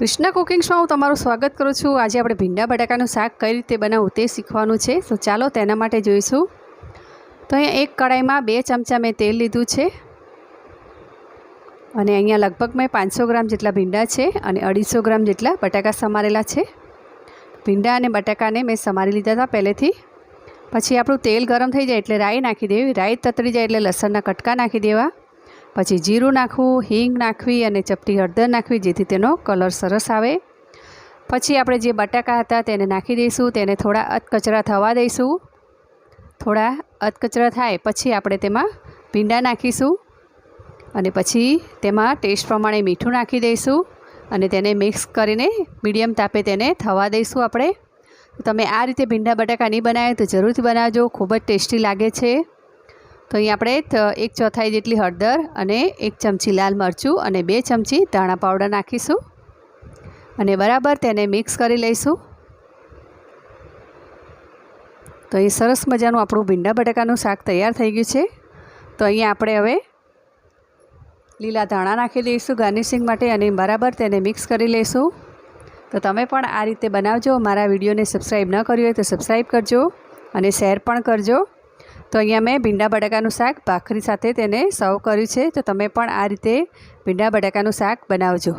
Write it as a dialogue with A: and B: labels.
A: કૃષ્ણ કુકિંગ્સમાં હું તમારું સ્વાગત કરું છું. આજે આપણે ભીંડા બટાકાનું શાક કઈ રીતે બનાવવું તે શીખવાનું છે. તો ચાલો તેના માટે જોઈશું. તો અહીંયા એક કડાઈમાં બે ચમચા મેં તેલ લીધું છે. અને અહીંયા લગભગ મેં પાંચસો ગ્રામ જેટલા ભીંડા છે અને અઢીસો ગ્રામ જેટલા બટાકા સમારેલા છે. ભીંડા અને બટાકાને મેં સમારી લીધા હતા પહેલેથી. પછી આપણું તેલ ગરમ થઈ જાય એટલે રાઈ નાખી દેવી. રાઈ તતરી જાય એટલે લસણના કટકા નાખી દેવા. પછી જીરું નાખવું, હિંગ નાખવી અને ચપટી હળદર નાખવી જેથી તેનો કલર સરસ આવે. પછી આપણે જે બટાકા હતા તેને નાખી દઈશું, તેને થોડા અધકચરા થવા દઈશું. થોડા અધકચરા થાય પછી આપણે તેમાં ભીંડા નાખીશું અને પછી તેમાં ટેસ્ટ પ્રમાણે મીઠું નાખી દઈશું અને તેને મિક્સ કરીને મીડિયમ તાપે તેને થવા દઈશું આપણે. તમે આ રીતે ભીંડા બટાકા નહીં બનાવે તો જરૂરથી બનાવજો, ખૂબ જ ટેસ્ટી લાગે છે. તો અહીં આપણે એક ચોથાઈ જેટલી હળદર અને એક ચમચી લાલ મરચું અને બે ચમચી ધાણા પાવડર નાખીશું. અને બરાબર તેને મિક્સ કરી લઈશું. તો અહીં સરસ મજાનું આપણું ભીંડા બટાકાનું શાક તૈયાર થઈ ગયું છે. તો અહીંયા આપણે હવે લીલા ધાણા નાખી દઈશું ગાર્નિશિંગ માટે અને બરાબર તેને મિક્સ કરી લઈશું. તો તમે પણ આ રીતે બનાવજો. મારા વિડીયોને સબસ્ક્રાઈબ ન કર્યું હોય તો સબસ્ક્રાઈબ કરજો અને શેર પણ કરજો. તો અહીંયા મેં ભીંડા બટાકાનું શાક ભાખરી સાથે તેને સર્વ કર્યું છે. તો તમે પણ આ રીતે ભીંડા બટાકાનું શાક બનાવજો.